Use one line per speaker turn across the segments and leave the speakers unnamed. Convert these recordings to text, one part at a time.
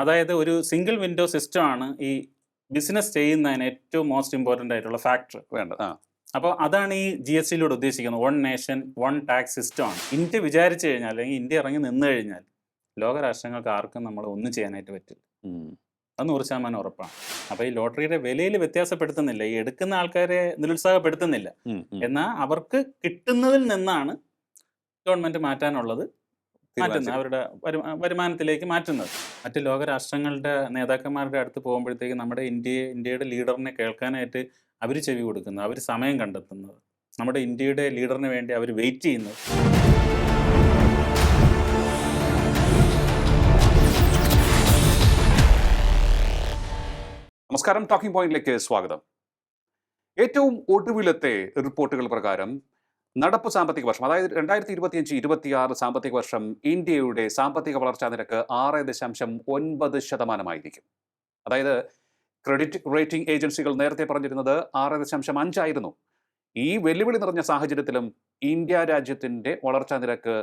അതായത് ഒരു single window system ആണ് ഈ ബിസിനസ് ചെയ്യുന്നതിന് ഏറ്റവും മോസ്റ്റ് ഇമ്പോർട്ടന്റ് ആയിട്ടുള്ള ഫാക്ടർ
വേണ്ടത്.
അപ്പോൾ അതാണ് ഈ ജി എസ് ടിയിലൂടെ ഉദ്ദേശിക്കുന്നത്. One nation one tax system ആണ്. ഇന്ത്യ വിചാരിച്ചു കഴിഞ്ഞാൽ അല്ലെങ്കിൽ ഇന്ത്യ ഇറങ്ങി നിന്ന് കഴിഞ്ഞാൽ ലോകരാഷ്ട്രങ്ങൾക്ക് ആർക്കും നമ്മൾ ഒന്നും ചെയ്യാനായിട്ട് പറ്റില്ല. അത് നൂറ് ശതമാനം ഉറപ്പാണ്. അപ്പോൾ ഈ ലോട്ടറിയുടെ വിലയിൽ വ്യത്യാസപ്പെടുത്തുന്നില്ല. ഈ എടുക്കുന്ന ആൾക്കാരെ നിരുത്സാഹപ്പെടുത്തുന്നില്ല. എന്നാൽ അവർക്ക് കിട്ടുന്നതിൽ നിന്നാണ് ഗവൺമെന്റ് മാറ്റാനുള്ളത്. മാറ്റുന്നത് അവരുടെ വരുമാനത്തിലേക്ക് മാറ്റുന്നത്. മറ്റ് ലോകരാഷ്ട്രങ്ങളുടെ നേതാക്കന്മാരുടെ അടുത്ത് പോകുമ്പോഴത്തേക്ക് നമ്മുടെ ഇന്ത്യ ഇന്ത്യയുടെ ലീഡറിനെ കേൾക്കാനായിട്ട് അവർ ചെവി കൊടുക്കുന്നത് അവർ സമയം കണ്ടെത്തുന്നത്. നമ്മുടെ ഇന്ത്യയുടെ ലീഡറിന് വേണ്ടി അവർ വെയിറ്റ് ചെയ്യുന്നത്.
നമസ്കാരം ടോക്കിംഗ് പോയിന്റിലേക്ക് സ്വാഗതം. ഏറ്റവും ഒടുവിലത്തെ റിപ്പോർട്ടുകൾ പ്രകാരം നടപ്പ് സാമ്പത്തിക വർഷം അതായത് രണ്ടായിരത്തി ഇരുപത്തിയഞ്ച് ഇരുപത്തിയാറ് സാമ്പത്തിക വർഷം ഇന്ത്യയുടെ സാമ്പത്തിക വളർച്ചാ നിരക്ക് ആറ് ദശാംശം ഒൻപത് ശതമാനമായിരിക്കും. അതായത് ക്രെഡിറ്റ് റേറ്റിംഗ് ഏജൻസികൾ നേരത്തെ പറഞ്ഞിരുന്നത് ആറ് ദശാംശം അഞ്ചായിരുന്നു. ഈ വെല്ലുവിളി നിറഞ്ഞ സാഹചര്യത്തിലും ഇന്ത്യ രാജ്യത്തിന്റെ വളർച്ചാ നിരക്ക്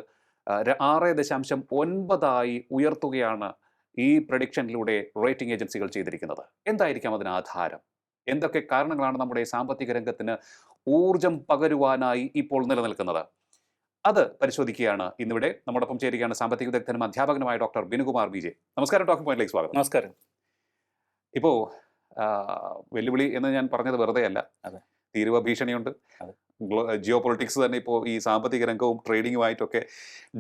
ആറ് ദശാംശം ഒൻപതായി ഉയർത്തുകയാണ് ഈ പ്രഡിക്ഷനിലൂടെ റേറ്റിംഗ് ഏജൻസികൾ ചെയ്തിരിക്കുന്നത്. എന്തായിരിക്കാം അതിന് ആധാരം? എന്തൊക്കെ കാരണങ്ങളാണ് നമ്മുടെ സാമ്പത്തിക രംഗത്തിന് ഊർജം പകരുവാനായി ഇപ്പോൾ നിലനിൽക്കുന്നത്. അത് പരിശോധിക്കുകയാണ് ഇന്നിവിടെ. നമ്മോടൊപ്പം ചേരുകയാണ് സാമ്പത്തിക വിദഗ്ധനും അധ്യാപകനുമായ ഡോക്ടർ ബിനുകുമാർ ബി ജെ. നമസ്കാരം ടോക്കിംഗ് പോയിന്റിലേക്ക് സ്വാഗതം.
നമസ്കാരം.
ഇപ്പോ വെല്ലുവിളി എന്ന് ഞാൻ പറഞ്ഞത് വെറുതെ അല്ല.
അതെ.
തീരുവ ഭീഷണിയുണ്ട്. ജിയോ പൊളിറ്റിക്സ് തന്നെ ഇപ്പോൾ ഈ സാമ്പത്തിക രംഗവും ട്രേഡിങ്ങുമായിട്ടൊക്കെ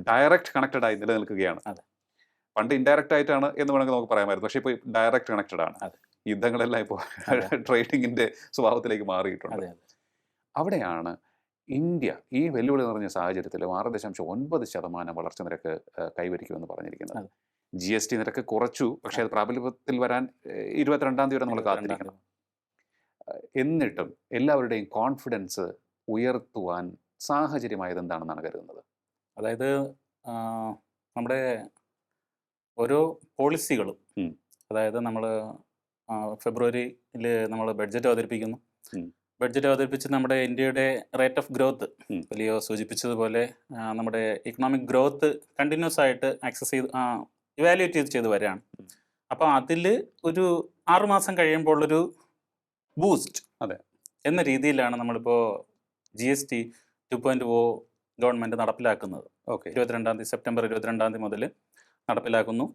ഡയറക്റ്റ് കണക്റ്റഡ് ആയി നിലനിൽക്കുകയാണ്. പണ്ട് ഇൻഡയറക്റ്റ് ആയിട്ടാണ് എന്ന് വേണമെങ്കിൽ നമുക്ക് പറയാമായിരുന്നു. പക്ഷേ ഇപ്പോൾ ഡയറക്റ്റ് കണക്റ്റഡ് ആണ്. യുദ്ധങ്ങളെല്ലാം ഇപ്പോൾ ട്രേഡിങ്ങിന്റെ സ്വഭാവത്തിലേക്ക് മാറിയിട്ടുണ്ട്. അവിടെയാണ് ഇന്ത്യ ഈ വെല്ലുവിളി നിറഞ്ഞ സാഹചര്യത്തിൽ ആറ് ദശാംശം ഒൻപത് ശതമാനം വളർച്ച നിരക്ക് കൈവരിക്കുമെന്ന് പറഞ്ഞിരിക്കുന്നത്. ജി എസ് ടി നിരക്ക് കുറച്ചു പക്ഷേ അത്. പ്രാബല്യത്തിൽ വരാൻ ഇരുപത്തിരണ്ടാം തീയതി വരെ നമ്മൾ കാത്തിരിക്കണം. എന്നിട്ടും എല്ലാവരുടെയും കോൺഫിഡൻസ് ഉയർത്തുവാൻ സാഹചര്യമായത് എന്താണെന്നാണ് കരുതുന്നത്?
അതായത് നമ്മുടെ ഓരോ പോളിസികളും അതായത് നമ്മൾ ഫെബ്രുവരിയിൽ നമ്മൾ ബഡ്ജറ്റ് അവതരിപ്പിക്കുന്നു. ബഡ്ജറ്റ് അവതരിപ്പിച്ച് നമ്മുടെ ഇന്ത്യയുടെ റേറ്റ് ഓഫ് ഗ്രോത്ത്. വലിയ സൂചിപ്പിച്ചതുപോലെ നമ്മുടെ ഇക്കണോമിക് ഗ്രോത്ത് കണ്ടിന്യൂസ് ആയിട്ട് ആക്സസ് ചെയ്ത് ഇവാലുവേറ്റ് ചെയ്ത് ചെയ്ത് വരികയാണ്. അപ്പോൾ അതിൽ ഒരു ആറുമാസം കഴിയുമ്പോൾ ഒരു ബൂസ്റ്റ്
അതെ.
എന്ന രീതിയിലാണ് നമ്മളിപ്പോൾ G S T two point O government നടപ്പിലാക്കുന്നത്.
ഓക്കെ.
ഇരുപത്തിരണ്ടാം തീയതി സെപ്റ്റംബർ ഇരുപത്തിരണ്ടാം തീയതി മുതൽ നടപ്പിലാക്കുന്നു.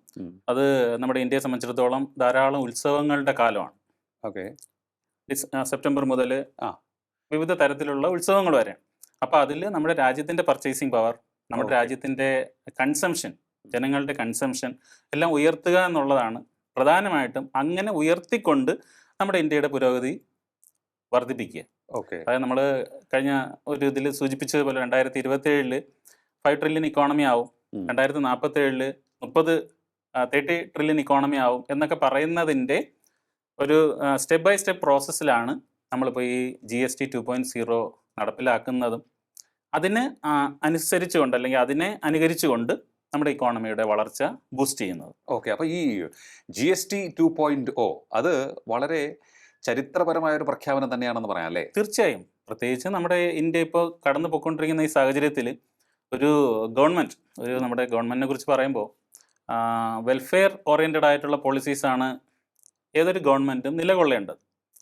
അത് നമ്മുടെ ഇന്ത്യയെ സംബന്ധിച്ചിടത്തോളം ധാരാളം ഉത്സവങ്ങളുടെ കാലമാണ്.
ഓക്കെ.
ഡിസ്- സെപ്റ്റംബർ മുതൽ
ആ.
വിവിധ തരത്തിലുള്ള ഉത്സവങ്ങൾ വരെ അപ്പോൾ അതിൽ നമ്മുടെ രാജ്യത്തിന്റെ പർച്ചേസിങ് പവർ നമ്മുടെ. രാജ്യത്തിന്റെ കൺസംഷൻ ജനങ്ങളുടെ കൺസംഷൻ എല്ലാം ഉയർത്തുക എന്നുള്ളതാണ് പ്രധാനമായിട്ടും അങ്ങനെ ഉയർത്തിക്കൊണ്ട് നമ്മുടെ ഇന്ത്യയുടെ പുരോഗതി വർദ്ധിപ്പിക്കുക
ഓക്കെ
അതായത് നമ്മൾ കഴിഞ്ഞ ഒരു ഇതിൽ സൂചിപ്പിച്ചതുപോലെ രണ്ടായിരത്തി ഇരുപത്തി ഏഴിൽ ഫൈവ് ട്രില്യൺ ഇക്കോണമി ആവും. രണ്ടായിരത്തി നാൽപ്പത്തി ഏഴിൽ മുപ്പത് തേർട്ടി ട്രില്യൺ ഇക്കോണമി ആവും എന്നൊക്കെ പറയുന്നതിന്റെ ഒരു സ്റ്റെപ്പ് ബൈ സ്റ്റെപ്പ് പ്രോസസ്സിലാണ് നമ്മളിപ്പോൾ ഈ G S T two point zero നടപ്പിലാക്കുന്നതും. അതിന് അനുസരിച്ചുകൊണ്ട് അല്ലെങ്കിൽ അതിനെ അനുകരിച്ചുകൊണ്ട് നമ്മുടെ ഇക്കോണമിയുടെ വളർച്ച ബൂസ്റ്റ് ചെയ്യുന്നത്.
ഓക്കെ അപ്പോൾ ഈ G S T two point O അത് വളരെ ചരിത്രപരമായ ഒരു പ്രഖ്യാപനം തന്നെയാണെന്ന് പറയാം അല്ലേ?
തീർച്ചയായും. പ്രത്യേകിച്ച് നമ്മുടെ ഇന്ത്യ ഇപ്പോൾ കടന്നു പോയിക്കൊണ്ടിരിക്കുന്ന ഈ സാഹചര്യത്തിൽ ഒരു ഗവൺമെന്റ് ഒരു നമ്മുടെ ഗവൺമെന്റിനെ കുറിച്ച് പറയുമ്പോൾ വെൽഫെയർ ഓറിയന്റഡ് ആയിട്ടുള്ള പോളിസീസാണ് ഏതൊരു ഗവൺമെന്റും നിലകൊള്ളേണ്ടത്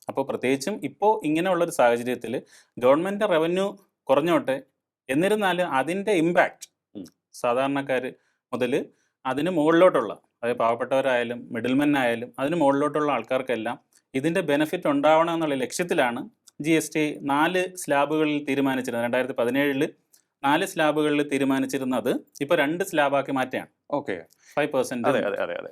അപ്പോൾ പ്രത്യേകിച്ചും ഇപ്പോൾ ഇങ്ങനെയുള്ളൊരു സാഹചര്യത്തിൽ ഗവൺമെന്റ് റവന്യൂ കുറഞ്ഞോട്ടെ എന്നിരുന്നാലും അതിന്റെ ഇമ്പാക്റ്റ്. സാധാരണക്കാർ മുതൽ അതിന് മുകളിലോട്ടുള്ള അതായത് പാവപ്പെട്ടവരായാലും മിഡിൽമെൻ ആയാലും അതിന് മുകളിലോട്ടുള്ള ആൾക്കാർക്കെല്ലാം ഇതിന്റെ ബെനിഫിറ്റ് ഉണ്ടാവണം എന്നുള്ള ലക്ഷ്യത്തിലാണ് ജി എസ് ടി നാല് സ്ലാബുകളിൽ തീരുമാനിച്ചിരുന്നത് രണ്ടായിരത്തി പതിനേഴിൽ നാല് സ്ലാബുകളിൽ തീരുമാനിച്ചിരുന്നത് ഇപ്പൊ രണ്ട് സ്ലാബാക്കി മാറ്റുകയാണ്
okay.
Five
percent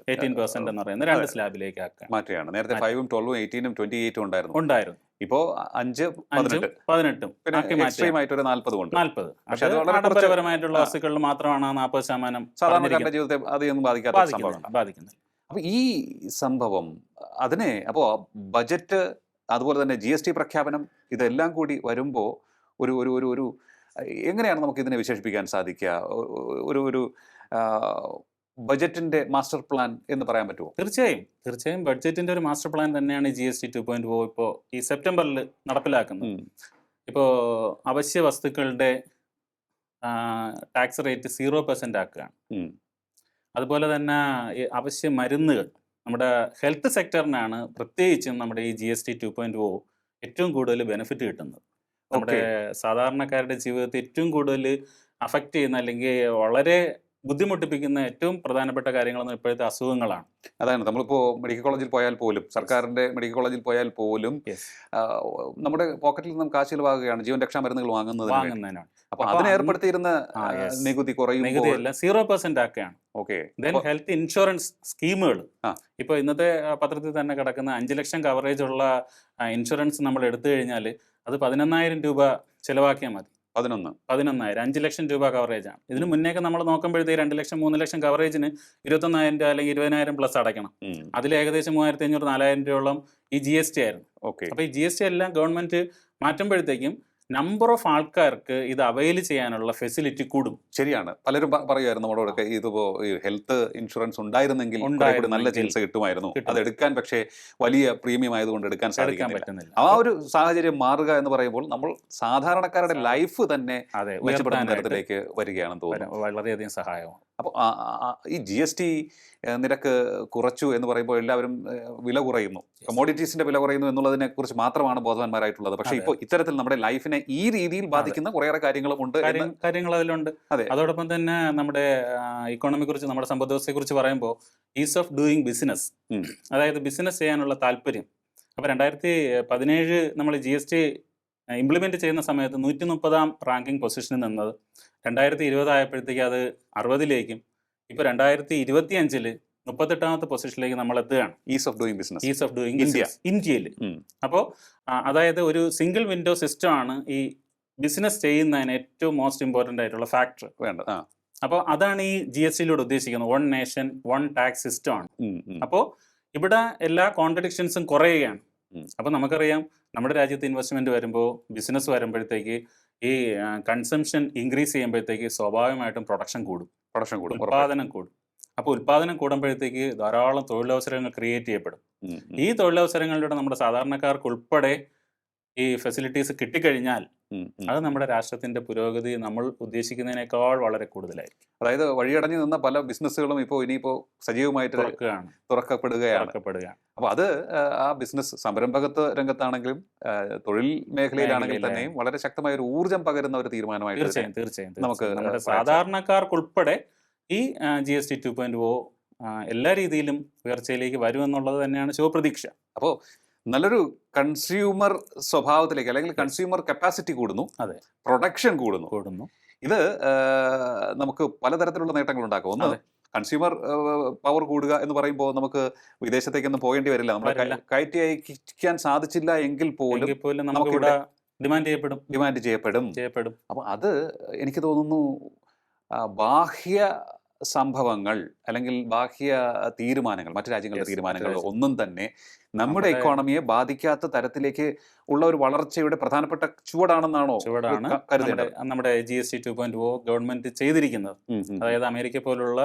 eighteen percent എന്ന് പറയുന്നത് രണ്ട്. സ്ലാബിലേക്ക് ആക്കുകയാണ്
മാറ്റുകയാണ്. നേരത്തെ. ഫൈവും ട്വൽവും എയ്റ്റീനും ട്വന്റി എയ്റ്റും ഉണ്ടായിരുന്നു.
ഉണ്ടായിരുന്നു.
ഇപ്പോ അഞ്ച് പതിനെട്ട്. നാല്പതും ഉണ്ട് പക്ഷേ
അത്
വളരെ
ആഡംബരപരമായിട്ടുള്ള വസ്തുക്കളിൽ മാത്രമാണ് ആ നാൽപ്പത് ശതമാനം
സാധാരണക്കാരുടെ ജീവിതത്തെ അതൊന്നും ബാധിക്കാത്ത സംഭവമാണ്. അപ്പൊ ഈ സംഭവം അതിനെ അപ്പോ ബജറ്റ് അതുപോലെ തന്നെ ജി എസ് ടി പ്രഖ്യാപനം ഇതെല്ലാം കൂടി വരുമ്പോ ഒരു ഒരു ഒരു ഒരു എങ്ങനെയാണ് നമുക്ക് ഇതിനെ വിശേഷിപ്പിക്കാൻ സാധിക്കുക? ഒ- ഒ- ഒരു ഒരു ബഡ്ജറ്റിന്റെ ബജറ്റിന്റെ മാസ്റ്റർ പ്ലാൻ എന്ന് പറയാൻ പറ്റുമോ?
തീർച്ചയായും. തീർച്ചയായും ബഡ്ജറ്റിന്റെ ഒരു മാസ്റ്റർ പ്ലാൻ തന്നെയാണ് G S T two point four ഇപ്പോൾ ഈ സെപ്റ്റംബറിൽ നടപ്പിലാക്കുന്നത്. ഇപ്പോൾ അവശ്യ വസ്തുക്കളുടെ ടാക്സ് റേറ്റ് സീറോ പെർസെന്റ് ആക്കുകയാണ്. അതുപോലെ തന്നെ ഈ അവശ്യ മരുന്നുകൾ നമ്മുടെ ഹെൽത്ത് സെക്ടറിനാണ് പ്രത്യേകിച്ചും നമ്മുടെ ഈ G S T two point O ഏറ്റവും കൂടുതൽ ബെനിഫിറ്റ് കിട്ടുന്നത്. നമ്മുടെ സാധാരണക്കാരുടെ ജീവിതത്തെ ഏറ്റവും കൂടുതൽ അഫക്റ്റ് ചെയ്യുന്ന അല്ലെങ്കിൽ വളരെ ബുദ്ധിമുട്ടിപ്പിക്കുന്ന ഏറ്റവും പ്രധാനപ്പെട്ട കാര്യങ്ങളെന്ന് ഇപ്പോഴത്തെ അസുഖങ്ങളാണ്.
അതാണ്. നമ്മളിപ്പോൾ മെഡിക്കൽ കോളേജിൽ പോയാൽ പോലും സർക്കാരിന്റെ മെഡിക്കൽ കോളേജിൽ പോയാൽ പോലും നമ്മുടെ പോക്കറ്റിൽ നിന്നും കാശ് ചിലവാകുകയാണ് ജീവൻ രക്ഷാ മരുന്നുകൾ വാങ്ങുന്നത്
വാങ്ങുന്നതിനാണ്
അപ്പൊ അതിന് ഏർപ്പെടുത്തിയിരുന്ന. നികുതി കുറയും
നികുതി സീറോ പെർസെന്റ് ആക്കുകയാണ്.
ഓക്കെ.
ദെൻ ഹെൽത്ത് ഇൻഷുറൻസ് സ്കീമുകൾ. ഇപ്പോൾ ഇന്നത്തെ പത്രത്തിൽ തന്നെ കിടക്കുന്ന അഞ്ച് ലക്ഷം കവറേജ് ഉള്ള ഇൻഷുറൻസ് നമ്മൾ എടുത്തു കഴിഞ്ഞാൽ അത് പതിനൊന്നായിരം രൂപ ചിലവാക്കിയാൽ മതി.
പതിനൊന്ന്.
പതിനൊന്നായിരം അഞ്ച് ലക്ഷം രൂപ കവറേജ് ആണ്. ഇതിന് മുന്നേക്ക് നമ്മൾ നോക്കുമ്പോഴത്തേക്ക് രണ്ട് ലക്ഷം മൂന്ന് ലക്ഷം കവറേജിന് ഇരുപത്തൊന്നായിരം രൂപ അല്ലെങ്കിൽ ഇരുപതിനായിരം പ്ലസ് അടയ്ക്കണം. അതിൽ ഏകദേശം മൂവായിരത്തി അഞ്ഞൂറ് നാലായിരം രൂപയോളം ഈ ജി എസ് ടി ആയിരുന്നു.
ഓക്കെ.
അപ്പോൾ ഈ ജി എസ് ടി എല്ലാം ഗവൺമെന്റ് മാറ്റുമ്പോഴത്തേക്കും നമ്പർ ഓഫ് ആൾക്കാർക്ക് ഇത് അവൈൽ ചെയ്യാനുള്ള ഫെസിലിറ്റി കൂടും.
ശരിയാണ്. പലരും പറയുമായിരുന്നു നമ്മളോടൊക്കെ ഇതിപ്പോ ഈ ഹെൽത്ത് ഇൻഷുറൻസ് ഉണ്ടായിരുന്നെങ്കിൽ നല്ല ചികിത്സ കിട്ടുമായിരുന്നു.
കിട്ടും.
അത് എടുക്കാൻ പക്ഷേ വലിയ പ്രീമിയം ആയതുകൊണ്ട് എടുക്കാൻ സാധിക്കാൻ
പറ്റുന്നില്ല.
ആ ഒരു സാഹചര്യം മാറുക എന്ന് പറയുമ്പോൾ നമ്മൾ സാധാരണക്കാരുടെ ലൈഫ് തന്നെ മെച്ചപ്പെടുന്ന തരത്തിലേക്ക് വരികയാണെന്ന് തോന്നുന്നു.
വളരെയധികം സഹായമാവും
അപ്പോൾ ഈ ജി എസ് ടി നിരക്ക് കുറച്ചു എന്ന് പറയുമ്പോൾ എല്ലാവരും വില കുറയുന്നു. കമോഡിറ്റീസിന്റെ വില കുറയുന്നു എന്നുള്ളതിനെ കുറിച്ച് മാത്രമാണ് ബോധവാന്മാരായിട്ടുള്ളത്. പക്ഷേ. ഇപ്പോൾ ഇത്തരത്തിൽ നമ്മുടെ ലൈഫിനെ ഈ രീതിയിൽ ബാധിക്കുന്ന കുറേയേറെ കാര്യങ്ങളും ഉണ്ട്
കാര്യങ്ങൾ അതിലുണ്ട്
അതെ.
അതോടൊപ്പം തന്നെ നമ്മുടെ ഇക്കോണമിയെ കുറിച്ച് നമ്മുടെ സമ്പദ് വ്യവസ്ഥയെ കുറിച്ച് പറയുമ്പോൾ ഈസ് ഓഫ് ഡൂയിങ് ബിസിനസ്. അതായത് ബിസിനസ് ചെയ്യാനുള്ള താല്പര്യം. അപ്പോൾ രണ്ടായിരത്തി പതിനേഴ് നമ്മൾ ജി എസ് ടി ഇംപ്ലിമെന്റ് ചെയ്യുന്ന സമയത്ത് നൂറ്റി മുപ്പതാം റാങ്കിങ് പൊസിഷനിൽ നിന്നത്. രണ്ടായിരത്തി ഇരുപതായപ്പോഴത്തേക്ക് അത് അറുപതിലേക്കും ഇപ്പോൾ രണ്ടായിരത്തി ഇരുപത്തി അഞ്ചിൽ മുപ്പത്തെട്ടാമത്തെ പൊസിഷനിലേക്ക് നമ്മൾ എത്തുകയാണ്.
Ease of doing business
ease of doing
India.
ഇന്ത്യയിൽ അപ്പോൾ അതായത് ഒരു സിംഗിൾ വിൻഡോ സിസ്റ്റം ആണ് ഈ ബിസിനസ് ചെയ്യുന്നതിന് ഏറ്റവും മോസ്റ്റ് ഇമ്പോർട്ടന്റ് ആയിട്ടുള്ള ഫാക്ടർ
വേണ്ട
അപ്പോൾ അതാണ് ഈ ജി എസ് ടിയിലൂടെ ഉദ്ദേശിക്കുന്നത്. One nation one tax system ആണ്. അപ്പോൾ ഇവിടെ എല്ലാ കോൺട്രഡിക്ഷൻസും കുറയുകയാണ്. അപ്പോൾ നമുക്കറിയാം നമ്മുടെ രാജ്യത്ത് ഇൻവെസ്റ്റ്മെന്റ് വരുമ്പോൾ ബിസിനസ് വരുമ്പോഴത്തേക്ക് ഈ കൺസംഷൻ ഇൻക്രീസ് ചെയ്യുമ്പോഴത്തേക്ക് സ്വാഭാവികമായിട്ടും പ്രൊഡക്ഷൻ കൂടും
പ്രൊഡക്ഷൻ കൂടും.
ഉൽപാദനം കൂടും അപ്പോൾ ഉൽപാദനം കൂടുമ്പോഴത്തേക്ക് ധാരാളം തൊഴിലവസരങ്ങൾ ക്രിയേറ്റ് ചെയ്യപ്പെടും. ഈ തൊഴിലവസരങ്ങളിലൂടെ നമ്മുടെ സാധാരണക്കാർക്ക് ഉൾപ്പെടെ ഈ ഫെസിലിറ്റീസ് കിട്ടിക്കഴിഞ്ഞാൽ. അത് നമ്മുടെ രാഷ്ട്രത്തിന്റെ പുരോഗതി നമ്മൾ ഉദ്ദേശിക്കുന്നതിനേക്കാൾ വളരെ കൂടുതലായിരിക്കും.
അതായത് വഴിയടഞ്ഞു നിന്ന പല ബിസിനസ്സുകളും ഇപ്പോൾ ഇനിയിപ്പോൾ സജീവമായിട്ട്
തുറക്കുകയാണ്.
തുറക്കപ്പെടുകയാണ്.
തുറക്കപ്പെടുകയാണ്.
അപ്പൊ അത് ആ, ബിസിനസ് സംരംഭകത്വ രംഗത്താണെങ്കിലും തൊഴിൽ മേഖലയിലാണെങ്കിൽ. തന്നെയും വളരെ ശക്തമായ ഒരു ഊർജം പകരുന്ന ഒരു തീരുമാനമായിട്ട്
തീർച്ചയായും തീർച്ചയായും
നമുക്ക്.
സാധാരണക്കാർക്കുൾപ്പെടെ ഈ G S T two point O എല്ലാ രീതിയിലും ഉയർച്ചയിലേക്ക് വരുമെന്നുള്ളത് തന്നെയാണ് ശുഭപ്രതീക്ഷ.
അപ്പോൾ നല്ലൊരു കൺസ്യൂമർ സ്വഭാവത്തിലേക്ക് അല്ലെങ്കിൽ കൺസ്യൂമർ കപ്പാസിറ്റി കൂടുന്നു.
അതെ.
പ്രൊഡക്ഷൻ കൂടുന്നു.
കൂടുന്നു.
ഇത് നമുക്ക് പലതരത്തിലുള്ള നേട്ടങ്ങൾ ഉണ്ടാക്കും. ഒന്ന് കൺസ്യൂമർ പവർ കൂടുക എന്ന് പറയുമ്പോൾ നമുക്ക് വിദേശത്തേക്കൊന്നും പോകേണ്ടി വരില്ല. നമ്മൾ
വരില്ല.
കയറ്റി അയക്കാൻ സാധിച്ചില്ല എങ്കിൽ പോലും
നമുക്ക് ഇവിടെ ഡിമാൻഡ് ചെയ്യപ്പെടും.
ഡിമാൻഡ് ചെയ്യപ്പെടും.
ചെയ്യപ്പെടും.
അപ്പോൾ അത് എനിക്ക് തോന്നുന്നു ബാഹ്യ സംഭവങ്ങൾ അല്ലെങ്കിൽ ബാഹ്യ തീരുമാനങ്ങൾ മറ്റു രാജ്യങ്ങളുടെ തീരുമാനങ്ങൾ ഒന്നും തന്നെ നമ്മുടെ ഇക്കോണമിയെ ബാധിക്കാത്ത തരത്തിലേക്ക് ഉള്ള ഒരു വളർച്ചയുടെ പ്രധാനപ്പെട്ട ചുവടാണെന്നാണോ
ചുവടാണ്.
കരുതേണ്ടത്?
നമ്മുടെ G S T two point O government ചെയ്തിരിക്കുന്നത്. അതായത് അമേരിക്ക പോലുള്ള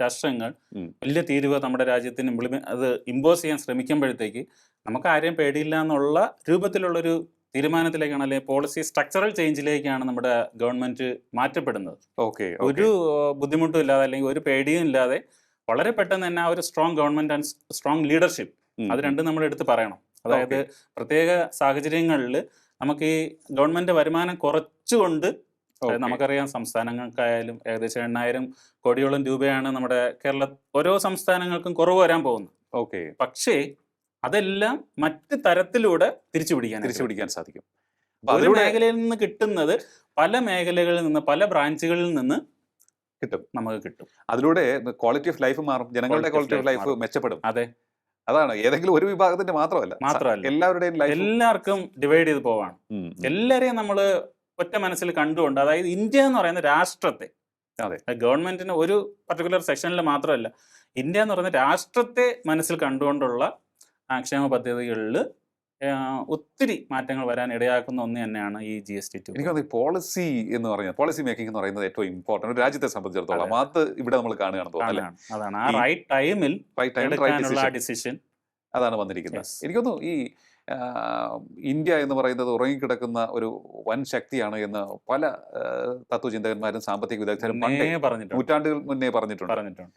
രാഷ്ട്രങ്ങൾ വലിയ തീരുവ നമ്മുടെ രാജ്യത്തിന് അത് ഇമ്പോസ് ചെയ്യാൻ ശ്രമിക്കുമ്പോഴത്തേക്ക് നമുക്ക് ആരെയും പേടിയില്ല എന്നുള്ള രൂപത്തിലുള്ളൊരു തീരുമാനത്തിലേക്കാണ് അല്ലെങ്കിൽ പോളിസി സ്ട്രക്ചറൽ ചേഞ്ചിലേക്കാണ് നമ്മുടെ ഗവൺമെന്റ് മാറ്റപ്പെടുന്നത്.
ഓക്കെ
ഒരു ബുദ്ധിമുട്ടും ഇല്ലാതെ അല്ലെങ്കിൽ ഒരു പേടിയും ഇല്ലാതെ വളരെ പെട്ടെന്ന് തന്നെ ആ ഒരു strong government and strong leadership അത് രണ്ടും നമ്മൾ എടുത്ത് പറയണം. അതായത് പ്രത്യേക സാഹചര്യങ്ങളിൽ നമുക്ക് ഈ ഗവൺമെന്റ് വരുമാനം കുറച്ചുകൊണ്ട് നമുക്കറിയാം സംസ്ഥാനങ്ങൾക്കായാലും ഏകദേശം എണ്ണായിരം കോടിയോളം രൂപയാണ് നമ്മുടെ കേരള ഓരോ സംസ്ഥാനങ്ങൾക്കും കുറവ് വരാൻ പോകുന്നത്.
ഓക്കെ
പക്ഷേ അതെല്ലാം മറ്റ് തരത്തിലൂടെ തിരിച്ചു പിടിക്കാൻ
തിരിച്ചു പിടിക്കാൻ സാധിക്കും.
ഒരു മേഖലയിൽ നിന്ന് കിട്ടുന്നത് പല മേഖലകളിൽ നിന്ന് പല ബ്രാഞ്ചുകളിൽ നിന്ന്
കിട്ടും.
നമുക്ക് കിട്ടും.
അതിലൂടെ ക്വാളിറ്റി ഓഫ് ലൈഫ് മാറും. ജനങ്ങളുടെ ക്വാളിറ്റി ഓഫ് ലൈഫ് മെച്ചപ്പെടും.
അതെ.
അതാണ്. ഏതെങ്കിലും ഒരു വിഭാഗത്തിന്റെ മാത്രമല്ല.
മാത്രമല്ല.
എല്ലാവരുടെയും
എല്ലാവർക്കും ഡിവൈഡ് ചെയ്ത് പോവാണ്. എല്ലാവരെയും നമ്മൾ ഒറ്റ മനസ്സിൽ കണ്ടുകൊണ്ട് അതായത് ഇന്ത്യ എന്ന് പറയുന്ന രാഷ്ട്രത്തെ
അതെ.
ഗവൺമെന്റിന് ഒരു പർട്ടിക്കുലർ സെക്ഷനിൽ മാത്രമല്ല ഇന്ത്യ എന്ന് പറയുന്ന രാഷ്ട്രത്തെ മനസ്സിൽ കണ്ടുകൊണ്ടുള്ള ക്ഷേമ പദ്ധതികളിൽ ഒത്തിരി മാറ്റങ്ങൾ വരാൻ ഇടയാക്കുന്ന ഒന്ന് തന്നെയാണ് ഈ ജി എസ് ടി ടു
എനിക്ക് തോന്നുന്നു പോളിസി എന്ന് പറയുന്നത് പോളിസി മേക്കിംഗ് എന്ന് പറയുന്നത് ഏറ്റവും ഇമ്പോർട്ടന്റ് ഒരു രാജ്യത്തെ സംബന്ധിച്ചിടത്തോളം. അത് ഇവിടെ നമ്മൾ കാണുകയാണ് തോന്നുന്നു
അതാണ്. ആ റൈറ്റ് ടൈമിൽ
ഡിസിഷൻ അതാണ് വന്നിരിക്കുന്നത്. എനിക്കൊന്നും ഈ ഇന്ത്യ എന്ന് പറയുന്നത് ഉറങ്ങിക്കിടക്കുന്ന ഒരു വൻ ശക്തിയാണ് എന്ന് പല തത്വചിന്തകന്മാരും സാമ്പത്തിക വിദഗ്ധരും
പറഞ്ഞിട്ടുണ്ട്.
നൂറ്റാണ്ടുകൾ മുന്നേ പറഞ്ഞിട്ടുണ്ട്.
പറഞ്ഞിട്ടുണ്ട്.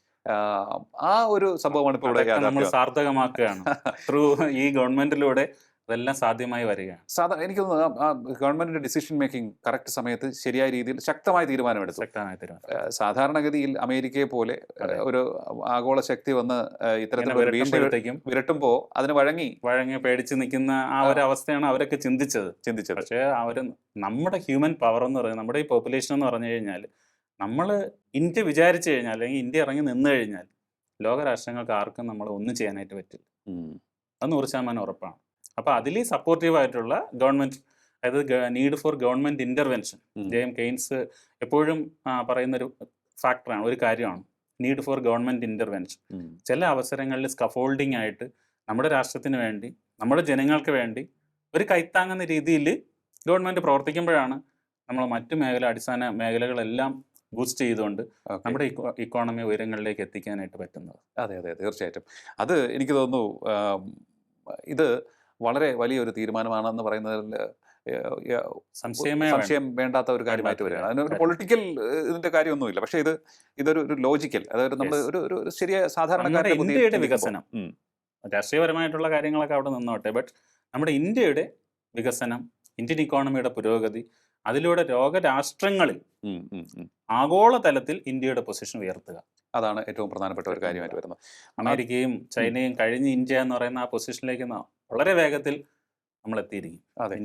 ആ, ഒരു സംഭവമാണ് ഇപ്പോൾ ഇവിടെ
നമ്മൾ സാർത്ഥകമാക്കുകയാണ്. ത്രൂ ഈ ഗവൺമെന്റിലൂടെ അതെല്ലാം സാധ്യമായി വരികയാണ്.
സാധാ എനിക്ക് തോന്നുന്നു ഗവൺമെന്റിന്റെ ഡിസിഷൻ മേക്കിംഗ് കറക്റ്റ് സമയത്ത് ശരിയായ രീതിയിൽ ശക്തമായ തീരുമാനമെടുത്തു.
ശക്തമായ തീരുമാനം.
സാധാരണഗതിയിൽ അമേരിക്കയെ പോലെ ഒരു ആഗോള ശക്തി വന്ന് ഒരു വിരട്ടുമ്പോൾ അതിന് വഴങ്ങി.
വഴങ്ങി പേടിച്ച് നിൽക്കുന്ന ആ ഒരു അവസ്ഥയാണ് അവരൊക്കെ ചിന്തിച്ചത്.
ചിന്തിച്ചത്.
പക്ഷേ അവർ നമ്മുടെ ഹ്യൂമൻ പവർ എന്ന് പറയുന്നത് നമ്മുടെ ഈ പോപ്പുലേഷൻ എന്ന് പറഞ്ഞു കഴിഞ്ഞാൽ നമ്മൾ ഇന്ത്യ വിചാരിച്ചു കഴിഞ്ഞാൽ അല്ലെങ്കിൽ ഇന്ത്യ ഇറങ്ങി നിന്ന് കഴിഞ്ഞാൽ ലോകരാഷ്ട്രങ്ങൾക്ക് ആർക്കും നമ്മൾ ഒന്നും ചെയ്യാനായിട്ട് പറ്റില്ല. അത് നൂറ് ശതമാനം ഉറപ്പാണ്. അപ്പോൾ അതിൽ സപ്പോർട്ടീവായിട്ടുള്ള ഗവൺമെന്റ് അതായത് നീഡ് ഫോർ ഗവൺമെന്റ് ഇന്റർവെൻഷൻ
ഉം.
ജെ എം കെയ്ൻസ് എപ്പോഴും പറയുന്ന പറയുന്നൊരു ഫാക്ടറാണ് ഒരു കാര്യമാണ്. നീഡ് ഫോർ ഗവൺമെന്റ്
ഇന്റർവെൻഷൻ
ചില അവസരങ്ങളിൽ സ്കഫോൾഡിംഗ് ആയിട്ട് നമ്മുടെ രാഷ്ട്രത്തിന് വേണ്ടി നമ്മുടെ ജനങ്ങൾക്ക് വേണ്ടി ഒരു കൈത്താങ്ങുന്ന രീതിയിൽ ഗവൺമെന്റ് പ്രവർത്തിക്കുമ്പോഴാണ് നമ്മൾ മറ്റു മേഖല അടിസ്ഥാന മേഖലകളെല്ലാം ബൂസ്റ്റ് ചെയ്തുകൊണ്ട് നമ്മുടെ ഇക്കോണമി ഉയരങ്ങളിലേക്ക് എത്തിക്കാനായിട്ട് പറ്റുന്നത്.
അതെ അതെ തീർച്ചയായിട്ടും. അത് എനിക്ക് തോന്നുന്നു ഇത് വളരെ വലിയൊരു തീരുമാനമാണെന്ന് പറയുന്നതിൽ
സംശയമേ
സംശയം വേണ്ടാത്ത ഒരു കാര്യമായിട്ട് വരികയാണ്. അതിന് ഒരു പൊളിറ്റിക്കൽ ഇതിന്റെ കാര്യമൊന്നുമില്ല. പക്ഷേ ഇത് ഇതൊരു ഒരു ലോജിക്കൽ അതായത് നമ്മൾ ഒരു ഒരു-
ശരിയ
സാധാരണക്കാരുടെ
ഇന്ത്യയുടെ വികസനം. രാഷ്ട്രീയപരമായിട്ടുള്ള കാര്യങ്ങളൊക്കെ അവിടെ നിന്നോട്ടെ. ബട്ട് നമ്മുടെ ഇന്ത്യയുടെ വികസനം ഇന്ത്യൻ ഇക്കോണമിയുടെ പുരോഗതി അതിലൂടെ
രോഗരാഷ്ട്രങ്ങളിൽ.
ആഗോളതലത്തിൽ ഇന്ത്യയുടെ പൊസിഷൻ ഉയർത്തുക.
അതാണ് ഏറ്റവും പ്രധാനപ്പെട്ട ഒരു കാര്യമായിട്ട് വരുന്നത്.
അമേരിക്കയും ചൈനയും കഴിഞ്ഞ് ഇന്ത്യ എന്ന് പറയുന്ന ആ പൊസിഷനിലേക്ക് വളരെ വേഗത്തിൽ നമ്മൾ എത്തിയിരിക്കും
അതെ.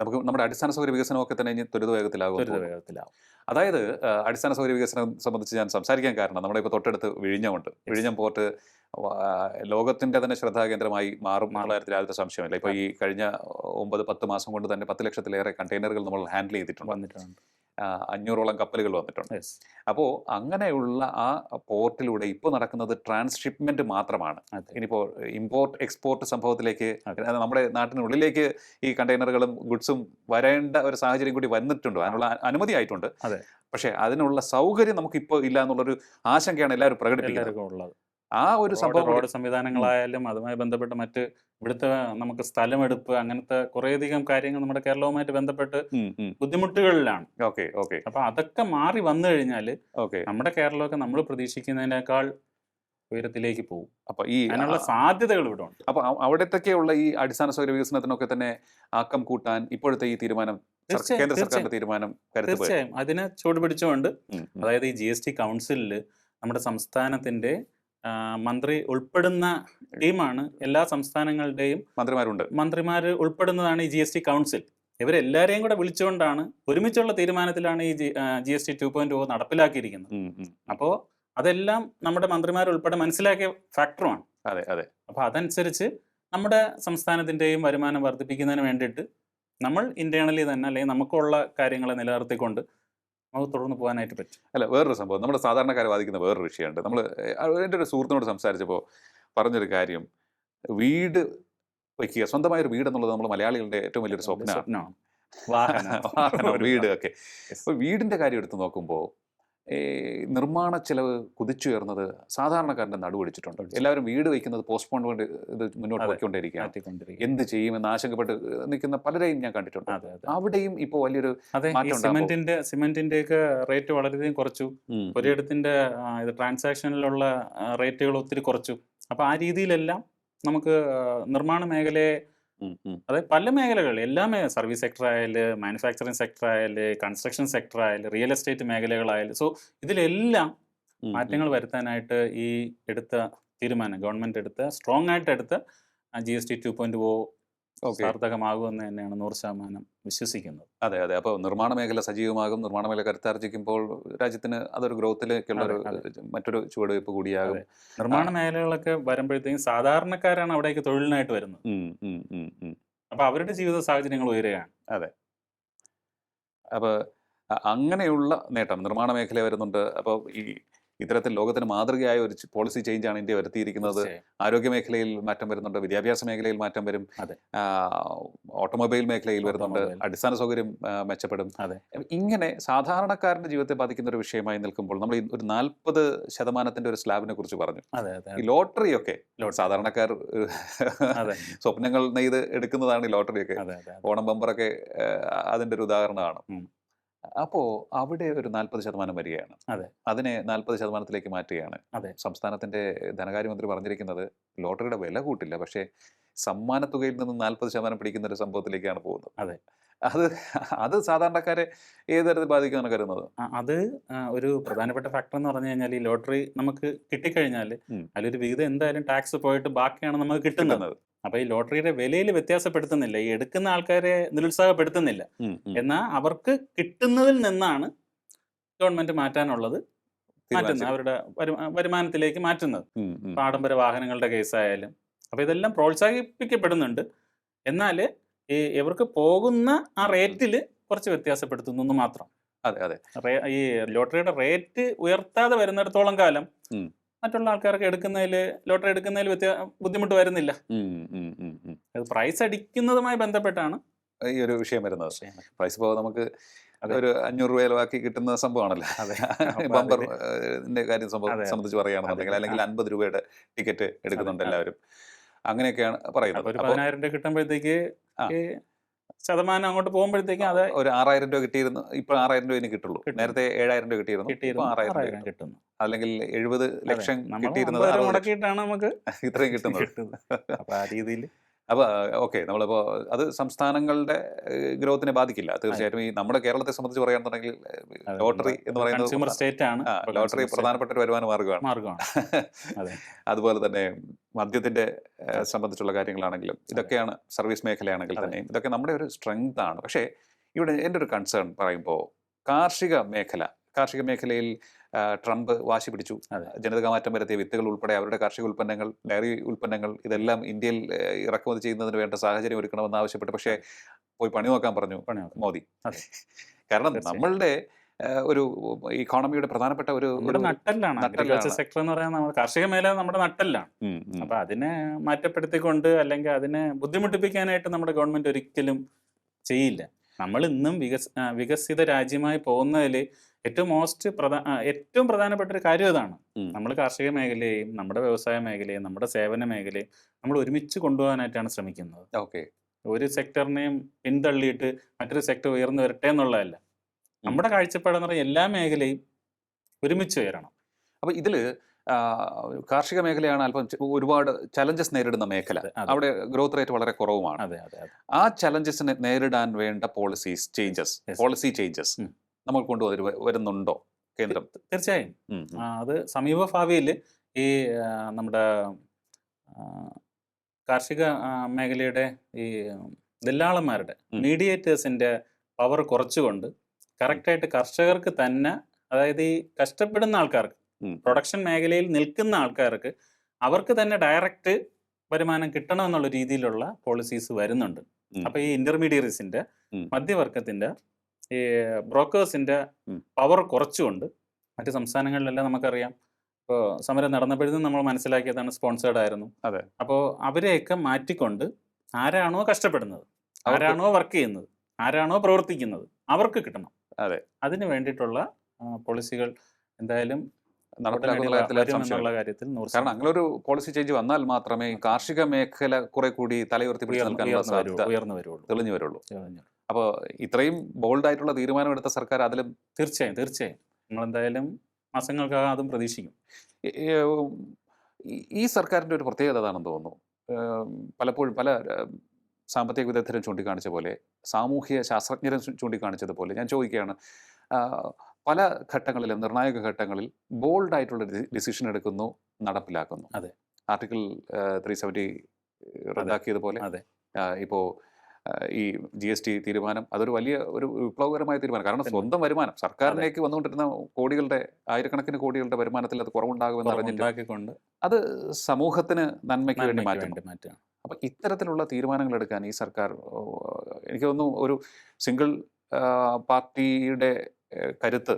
നമുക്ക് നമ്മുടെ അടിസ്ഥാന സൗകര്യ വികസനമൊക്കെ തന്നെ ഇനി ത്വരിത വേഗത്തിലാകും
ത്വരിത വേഗത്തിലാകും.
അതായത് അടിസ്ഥാന സൗകര്യ വികസനം സംബന്ധിച്ച് ഞാൻ സംസാരിക്കാൻ കാരണം നമ്മുടെ ഇപ്പോൾ തൊട്ടടുത്ത് വിഴിഞ്ഞമുണ്ട്. വിഴിഞ്ഞം പോർട്ട് ലോകത്തിന്റെ തന്നെ ശ്രദ്ധാകേന്ദ്രമായി മാറും എന്നുള്ള കാര്യത്തിൽ യാതൊരു സംശയമില്ല ഇപ്പോൾ ഈ കഴിഞ്ഞ ഒമ്പത് പത്ത് മാസം കൊണ്ട് തന്നെ പത്ത് ലക്ഷത്തിലേറെ കണ്ടെയ്നറുകൾ നമ്മൾ ഹാൻഡിൽ ചെയ്തിട്ടുണ്ട്.
വന്നിട്ടുണ്ട്.
അഞ്ഞൂറോളം കപ്പലുകൾ വന്നിട്ടുണ്ട്. അപ്പോൾ അങ്ങനെയുള്ള ആ പോർട്ടിലൂടെ ഇപ്പോൾ നടക്കുന്നത് ട്രാൻസ്ഷിപ്മെന്റ് മാത്രമാണ്. ഇനിയിപ്പോൾ ഇമ്പോർട്ട് എക്സ്പോർട്ട് സംഭവത്തിലേക്ക് നമ്മുടെ നാട്ടിനുള്ളിലേക്ക് ഈ കണ്ടെയ്നറുകളും ഗുഡ്സും വരേണ്ട ഒരു സാഹചര്യം കൂടി വന്നിട്ടുണ്ട്. അതിനുള്ള അനുമതി ആയിട്ടുണ്ട്. പക്ഷേ അതിനുള്ള സൗകര്യം നമുക്കിപ്പോൾ ഇല്ല എന്നുള്ളൊരു ആശങ്കയാണ് എല്ലാവരും പ്രകടിപ്പിക്കുന്നത്. ആ ഒരു സംഭവം
റോഡ് സംവിധാനങ്ങളായാലും അതുമായി ബന്ധപ്പെട്ട് മറ്റ് ഇവിടുത്തെ നമുക്ക് സ്ഥലമെടുപ്പ് അങ്ങനത്തെ കുറേയധികം കാര്യങ്ങൾ നമ്മുടെ കേരളവുമായിട്ട് ബന്ധപ്പെട്ട്. ബുദ്ധിമുട്ടുകളിലാണ്.
Okay okay.
അപ്പൊ അതൊക്കെ മാറി വന്നു കഴിഞ്ഞാൽ
ഓക്കെ.
നമ്മുടെ കേരളമൊക്കെ നമ്മൾ പ്രതീക്ഷിക്കുന്നതിനേക്കാൾ ഉയരത്തിലേക്ക് പോകും.
അപ്പൊ ഈ
അതിനുള്ള സാധ്യതകൾ ഇവിടെ ഉണ്ട്.
അപ്പൊ അവിടത്തേക്കുള്ള ഈ അടിസ്ഥാന സൗകര്യ വികസനത്തിനൊക്കെ തന്നെ ആക്കം കൂട്ടാൻ ഇപ്പോഴത്തെ ഈ തീരുമാനം കേന്ദ്ര സർക്കാരിന്റെ തീരുമാനം
തീർച്ചയായും. അതിനെ ചൂട് പിടിച്ചുകൊണ്ട്
ഉം, ഉം.
അതായത് ഈ ജി എസ് ടി കൗൺസിലിൽ നമ്മുടെ സംസ്ഥാനത്തിന്റെ മന്ത്രി ഉൾപ്പെടുന്ന ടീമാണ് എല്ലാ സംസ്ഥാനങ്ങളുടെയും
മന്ത്രിമാരുണ്ട്.
മന്ത്രിമാർ ഉൾപ്പെടുന്നതാണ് ഈ ജി എസ് ടി കൗൺസിൽ. ഇവരെല്ലാരെയും കൂടെ വിളിച്ചുകൊണ്ടാണ് ഒരുമിച്ചുള്ള തീരുമാനത്തിലാണ് ഈ G S T two point O നടപ്പിലാക്കിയിരിക്കുന്നത്. അപ്പോൾ അതെല്ലാം നമ്മുടെ മന്ത്രിമാർ ഉൾപ്പെടെ മനസ്സിലാക്കിയ ഫാക്ടറുമാണ്.
അതെ അതെ.
അപ്പോൾ അതനുസരിച്ച് നമ്മുടെ സംസ്ഥാനത്തിന്റെയും വരുമാനം വർദ്ധിപ്പിക്കുന്നതിന് വേണ്ടിയിട്ട് നമ്മൾ ഇന്റേണലി തന്നെ അല്ലെങ്കിൽ നമുക്കുള്ള കാര്യങ്ങളെ നിലനിർത്തിക്കൊണ്ട് നമുക്ക് തുടർന്ന് പോകാനായിട്ട് പറ്റും.
അല്ല വേറൊരു സംഭവം. നമ്മുടെ സാധാരണക്കാരെ ബാധിക്കുന്ന വേറൊരു വിഷയമുണ്ട്. നമ്മൾ എന്റെ ഒരു സുഹൃത്തിനോട് സംസാരിച്ചപ്പോൾ പറഞ്ഞൊരു കാര്യം. വീട് വയ്ക്കുക സ്വന്തമായ ഒരു വീട് എന്നുള്ളത് നമ്മൾ മലയാളികളുടെ ഏറ്റവും വലിയൊരു സ്വപ്നമാണ്.
വാഹനം.
വീട് ഒക്കെ. വീടിന്റെ വീടിന്റെ കാര്യം എടുത്ത് നോക്കുമ്പോൾ നിർമ്മാണ ചെലവ് കുതിച്ചുയർന്നത് സാധാരണക്കാരന്റെ നടുവടിച്ചിട്ടുണ്ട് എല്ലാവരും വീട് വയ്ക്കുന്നത് കൊണ്ട് ഇത് മുന്നോട്ട്. പോയിക്കൊണ്ടിരിക്കുകയാണ്. എന്ത് ചെയ്യുമെന്ന് ആശങ്കപ്പെട്ട് നിൽക്കുന്ന പലരെയും ഞാൻ കണ്ടിട്ടുണ്ട്. അവിടെയും ഇപ്പോൾ വലിയൊരു
സിമെന്റിന്റെ സിമെന്റിന്റെ ഒക്കെ റേറ്റ് വളരെയധികം കുറച്ചു. ഒരിടത്തിന്റെ ഇത് ട്രാൻസാക്ഷനിലുള്ള റേറ്റുകൾ ഒത്തിരി കുറച്ചു. അപ്പോൾ ആ രീതിയിലെല്ലാം നമുക്ക് നിർമ്മാണ മേഖലയെ. അതായത് പല മേഖലകളിൽ എല്ലാ സർവീസ് സെക്ടർ ആയാലും മാനുഫാക്ചറിങ് സെക്ടർ ആയാലും കൺസ്ട്രക്ഷൻ സെക്ടർ ആയാലും റിയൽ എസ്റ്റേറ്റ് മേഖലകളായാലും സോ ഇതിലെല്ലാം. മാറ്റങ്ങൾ വരുത്താനായിട്ട് ഈ എടുത്ത തീരുമാനം ഗവൺമെന്റ് എടുത്ത സ്ട്രോങ് ആയിട്ട് എടുത്ത G S T two point O
okay
സാർത്ഥകമാകുമെന്ന് തന്നെയാണ് നൂറ് ശതമാനം വിശ്വസിക്കുന്നത്.
അതെ അതെ. അപ്പോൾ നിർമ്മാണ മേഖല സജീവമാകും നിർമ്മാണ മേഖല കരുത്താർജിക്കുമ്പോൾ രാജ്യത്തിന് അതൊരു ഗ്രോത്തിലേക്കുള്ള ഒരു മറ്റൊരു ചുവടുവയ്പ് കൂടിയാകും.
നിർമ്മാണ മേഖലകളൊക്കെ വരുമ്പോഴത്തേക്കും സാധാരണക്കാരാണ് അവിടേക്ക് തൊഴിലിനായിട്ട് വരുന്നത്. അപ്പൊ അവരുടെ ജീവിത സാഹചര്യങ്ങൾ ഉയരുകയാണ്. അതെ.
അപ്പോൾ അങ്ങനെയുള്ള നേട്ടം നിർമ്മാണ മേഖല വരുന്നുണ്ട്. അപ്പോൾ ഈ ഇത്തരത്തിൽ ലോകത്തിന് മാതൃകയായ ഒരു പോളിസി ചേഞ്ചാണ് ഇന്ത്യ വരുത്തിയിരിക്കുന്നത്. ആരോഗ്യ മേഖലയിൽ മാറ്റം വരുന്നുണ്ട് വിദ്യാഭ്യാസ മേഖലയിൽ മാറ്റം വരും ഓട്ടോമൊബൈൽ മേഖലയിൽ വരുന്നുണ്ട് അടിസ്ഥാന സൗകര്യം മെച്ചപ്പെടും. ഇങ്ങനെ സാധാരണക്കാരന്റെ ജീവിതത്തെ ബാധിക്കുന്ന ഒരു വിഷയമായി നിൽക്കുമ്പോൾ നമ്മൾ ഒരു നാൽപ്പത് ശതമാനത്തിന്റെ ഒരു സ്ലാബിനെ കുറിച്ച് പറഞ്ഞു. ഈ ലോട്ടറി. ഒക്കെ സാധാരണക്കാർ സ്വപ്നങ്ങൾ നെയ്ത് എടുക്കുന്നതാണ് ഈ ലോട്ടറി ഒക്കെ
അതെ അതെ.
ഓണം ബമ്പറൊക്കെ അതിന്റെ ഒരു ഉദാഹരണമാണ്. അപ്പോ അവിടെ ഒരു നാൽപ്പത് ശതമാനം വരികയാണ്
അതെ.
അതിനെ നാൽപ്പത് ശതമാനത്തിലേക്ക് മാറ്റുകയാണ്
അതെ.
സംസ്ഥാനത്തിന്റെ ധനകാര്യമന്ത്രി പറഞ്ഞിരിക്കുന്നത് ലോട്ടറിയുടെ വില കൂട്ടില്ല പക്ഷേ സമ്മാനത്തുകയിൽ നിന്ന് നാൽപ്പത് ശതമാനം പിടിക്കുന്ന ഒരു സംഭവത്തിലേക്കാണ് പോകുന്നത്
അതെ.
അത് അത് സാധാരണക്കാരെ ഏത് തരത്തിൽ ബാധിക്കുമെന്ന് കരുതുന്നത്
അത് ഒരു പ്രധാനപ്പെട്ട ഫാക്ടർ എന്ന് പറഞ്ഞു കഴിഞ്ഞാൽ ഈ ലോട്ടറി നമുക്ക് കിട്ടിക്കഴിഞ്ഞാൽ. അതിലൊരു വിഹിതം എന്തായാലും ടാക്സ് പോയിട്ട് ബാക്കിയാണ് നമുക്ക് കിട്ടുന്നത്
കിട്ടുന്നത്
അപ്പൊ ഈ ലോട്ടറിയുടെ വിലയിൽ വ്യത്യാസപ്പെടുത്തുന്നില്ല. ഈ എടുക്കുന്ന ആൾക്കാരെ നിരുത്സാഹപ്പെടുത്തുന്നില്ല. എന്നാൽ അവർക്ക് കിട്ടുന്നതിൽ നിന്നാണ് ഗവൺമെന്റ് മാറ്റാനുള്ളത് മാറ്റുന്നത് അവരുടെ വരുമാനത്തിലേക്ക് മാറ്റുന്നത്. ആഡംബര വാഹനങ്ങളുടെ കേസായാലും. അപ്പൊ ഇതെല്ലാം പ്രോത്സാഹിപ്പിക്കപ്പെടുന്നുണ്ട്. എന്നാൽ ഈ ഇവർക്ക് പോകുന്ന ആ റേറ്റിൽ കുറച്ച് വ്യത്യാസപ്പെടുത്തുന്നു എന്ന് മാത്രം.
അതെ അതെ.
ഈ ലോട്ടറിയുടെ റേറ്റ് ഉയർത്താതെ വരുന്നിടത്തോളം കാലം. മറ്റുള്ള ആൾക്കാർക്ക് എടുക്കുന്നതിൽ ലോട്ടറി എടുക്കുന്നതിൽ ബുദ്ധിമുട്ട് വരുന്നില്ല. അത് പ്രൈസ് അടിക്കുന്നതുമായി ബന്ധപ്പെട്ടാണ്.
ഈ ഒരു വിഷയം വരുന്നത്. പ്രൈസ് ഇപ്പോൾ നമുക്ക്. ഒരു അഞ്ഞൂറ് രൂപ ബാക്കി കിട്ടുന്ന സംഭവമാണല്ലോ.
അതെ.
ബമ്പർ കാര്യം സംഭവം സംബന്ധിച്ച് പറയുകയാണെന്നുണ്ടെങ്കിൽ അല്ലെങ്കിൽ അൻപത് രൂപയുടെ ടിക്കറ്റ് എടുക്കുന്നുണ്ട്. എല്ലാവരും. അങ്ങനെയൊക്കെയാണ് പറയുന്നത്.
ഒരു പതിനായിരം രൂപ കിട്ടുമ്പോഴത്തേക്ക് ശതമാനം അങ്ങോട്ട് പോകുമ്പോഴത്തേക്കും അത്
ഒരു ആറായിരം രൂപ കിട്ടിയിരുന്നു. ഇപ്പൊ ആറായിരം രൂപ കിട്ടുള്ളൂ. നേരത്തെ ഏഴായിരം രൂപ കിട്ടിയിരുന്നു. ആറായിരം.
കിട്ടുന്നു.
അല്ലെങ്കിൽ എഴുപത് ലക്ഷം കിട്ടിയിരുന്നത്
മുടക്കിയിട്ടാണ് നമുക്ക്
ഇത്രയും കിട്ടുന്നു
കിട്ടുന്നത്. അപ്പൊ ആ രീതിയിൽ
അപ്പൊ ഓക്കെ നമ്മളിപ്പോൾ അത് സംസ്ഥാനങ്ങളുടെ ഗ്രോത്തിനെ ബാധിക്കില്ല. തീർച്ചയായിട്ടും ഈ നമ്മുടെ കേരളത്തെ സംബന്ധിച്ച് പറയുകയാണെന്നുണ്ടെങ്കിൽ ലോട്ടറി എന്ന് പറയുന്നത്
സ്റ്റേറ്റ് ആണ്
ലോട്ടറി പ്രധാനപ്പെട്ട ഒരു വരുമാന മാർഗമാണ്
മാർഗമാണ് അതെ.
അതുപോലെ തന്നെ മദ്യത്തിന്റെ സംബന്ധിച്ചുള്ള കാര്യങ്ങളാണെങ്കിലും ഇതൊക്കെയാണ് സർവീസ് മേഖലയാണെങ്കിൽ. തന്നെ ഇതൊക്കെ നമ്മുടെ ഒരു സ്ട്രെങ്ത് ആണ്. പക്ഷേ ഇവിടെ എന്റെ ഒരു കൺസേൺ പറയുമ്പോൾ കാർഷിക മേഖല കാർഷിക മേഖലയിൽ ട്രംപ് വാശി പിടിച്ചു. ജനിതക മാറ്റം വരുത്തിയ വിത്തുകൾ ഉൾപ്പെടെ അവരുടെ കാർഷിക ഉൽപ്പന്നങ്ങൾ ഡയറി ഉൽപ്പന്നങ്ങൾ ഇതെല്ലാം ഇന്ത്യയിൽ ഇറക്കുമതി ചെയ്യുന്നതിന് വേണ്ട സാഹചര്യം ഒരുക്കണമെന്ന് ആവശ്യപ്പെട്ടു പക്ഷേ പോയി പണി നോക്കാൻ പറഞ്ഞു മോദി. കാരണം നമ്മളുടെ ഒരു ഇക്കോണമിയുടെ പ്രധാനപ്പെട്ട ഒരു
നട്ടെല്ലാണ്. അഗ്രികൾച്ചർ സെക്ടർ എന്ന് പറയുന്നത് നമ്മുടെ കാർഷിക മേഖല നമ്മുടെ നട്ടെല്ലാണ്. അപ്പൊ അതിനെ മാറ്റപ്പെടുത്തിക്കൊണ്ട് അല്ലെങ്കിൽ അതിനെ ബുദ്ധിമുട്ടിപ്പിക്കാനായിട്ട് നമ്മുടെ ഗവൺമെന്റ് ഒരിക്കലും ചെയ്യില്ല നമ്മൾ ഇന്നും വികസ വികസിത രാജ്യമായി പോകുന്നതിൽ ഏറ്റവും മോസ്റ്റ് പ്രധാന ഏറ്റവും പ്രധാനപ്പെട്ട ഒരു കാര്യം അതാണ് നമ്മൾ കാർഷിക മേഖലയെയും നമ്മുടെ വ്യവസായ മേഖലയും നമ്മുടെ സേവന മേഖലയും നമ്മൾ ഒരുമിച്ച് കൊണ്ടുപോകാനായിട്ടാണ് ശ്രമിക്കുന്നത്.
ഓക്കെ.
ഒരു സെക്ടറിനെയും പിന്തള്ളിയിട്ട് മറ്റൊരു സെക്ടർ ഉയർന്നു വരട്ടെ എന്നുള്ളതല്ല. നമ്മുടെ കാഴ്ചപ്പാടെന്ന് പറഞ്ഞാൽ എല്ലാ മേഖലയും ഒരുമിച്ച് ഉയരണം.
അപ്പൊ ഇതിൽ കാർഷിക മേഖലയാണ് അല്പം ഒരുപാട് ചലഞ്ചസ് നേരിടുന്ന മേഖല. അവിടെ ഗ്രോത്ത് റേറ്റ് വളരെ കുറവുമാണ്.
അതെ അതെ അതെ.
ആ ചലഞ്ചസിനെ നേരിടാൻ വേണ്ട പോളിസീസ് ചേഞ്ചസ് പോളിസി ചേഞ്ചസ്. നമ്മൾ കൊണ്ടുവരു വരുന്നുണ്ടോ കേന്ദ്രം
തീർച്ചയായും അത് സമീപ ഭാവിയിൽ ഈ നമ്മുടെ കാർഷിക മേഖലയുടെ ഈ ദല്ലാളന്മാരുടെ. മീഡിയേറ്റേഴ്സിന്റെ പവർ കുറച്ചുകൊണ്ട് കറക്റ്റായിട്ട് കർഷകർക്ക് തന്നെ അതായത് ഈ കഷ്ടപ്പെടുന്ന ആൾക്കാർക്ക് പ്രൊഡക്ഷൻ മേഖലയിൽ നിൽക്കുന്ന ആൾക്കാർക്ക് അവർക്ക് തന്നെ ഡയറക്റ്റ് വരുമാനം കിട്ടണം എന്നുള്ള രീതിയിലുള്ള പോളിസീസ് വരുന്നുണ്ട്. അപ്പൊ ഈ ഇന്റർമീഡിയറീസിന്റെ. മധ്യവർഗത്തിന്റെ ഈ ബ്രോക്കേഴ്സിന്റെ. പവർ കുറച്ചുകൊണ്ട് മറ്റ് സംസ്ഥാനങ്ങളിലെല്ലാം നമുക്കറിയാം ഇപ്പോൾ സമരം നടന്നപ്പോഴും നമ്മൾ മനസ്സിലാക്കിയതാണ് സ്പോൺസേർഡ് ആയിരുന്നു
അതെ.
അപ്പോൾ അവരെയൊക്കെ മാറ്റിക്കൊണ്ട് ആരാണോ കഷ്ടപ്പെടുന്നത് ആരാണോ വർക്ക് ചെയ്യുന്നത് ആരാണോ പ്രവർത്തിക്കുന്നത് അവർക്ക് കിട്ടണം
അതെ.
അതിന് വേണ്ടിയിട്ടുള്ള പോളിസികൾ എന്തായാലും
നടപ്പിലാക്കുന്ന കാര്യത്തിൽ കാരണം അങ്ങനെ ഒരു പോളിസി ചേഞ്ച് വന്നാൽ മാത്രമേ കാർഷിക മേഖല കുറെ കൂടി തലയുയർത്തി പിടിച്ചു
ഉയർന്നു
സാധ്യത
ഉയർന്നു വരുള്ളൂ
തെളിഞ്ഞു വരുള്ളൂ. അപ്പോൾ ഇത്രയും ബോൾഡായിട്ടുള്ള തീരുമാനമെടുത്ത സർക്കാർ അതിൽ
തീർച്ചയായും തീർച്ചയായും. നമ്മൾ എന്തായാലും മാസങ്ങൾക്കകം അതും പ്രതീക്ഷിക്കും.
ഈ- സർക്കാരിന്റെ ഒരു പ്രത്യേകത അതാണെന്ന് തോന്നുന്നു. പലപ്പോഴും പല സാമ്പത്തിക വിദഗ്ധരും ചൂണ്ടിക്കാണിച്ച പോലെ സാമൂഹ്യ ശാസ്ത്രജ്ഞരും ചൂണ്ടിക്കാണിച്ചതുപോലെ ഞാൻ ചോദിക്കുകയാണ് പല ഘട്ടങ്ങളിലും നിർണായക ഘട്ടങ്ങളിൽ ബോൾഡായിട്ടുള്ള ഡിസിഷൻ എടുക്കുന്നു നടപ്പിലാക്കുന്നു.
അതെ.
ആർട്ടിക്കിൾ ത്രീ സെവന്റി റദ്ദാക്കിയതുപോലെ
അതെ.
ഇപ്പോൾ ഈ ജി എസ് ടി തീരുമാനം അതൊരു വലിയ ഒരു വിപ്ലവകരമായ തീരുമാനം. കാരണം സ്വന്തം വരുമാനം. സർക്കാരിലേക്ക് വന്നുകൊണ്ടിരുന്ന കോടികളുടെ ആയിരക്കണക്കിന് കോടികളുടെ വരുമാനത്തിൽ അത് കുറവുണ്ടാകുമെന്ന്
പറഞ്ഞിട്ട്
അത് സമൂഹത്തിന് നന്മയ്ക്ക് വേണ്ടി മാറ്റുന്നു അപ്പൊ ഇത്തരത്തിലുള്ള തീരുമാനങ്ങൾ എടുക്കാൻ ഈ സർക്കാർ എനിക്ക് തോന്നുന്നു ഒരു സിംഗിൾ പാർട്ടിയുടെ കരുത്ത്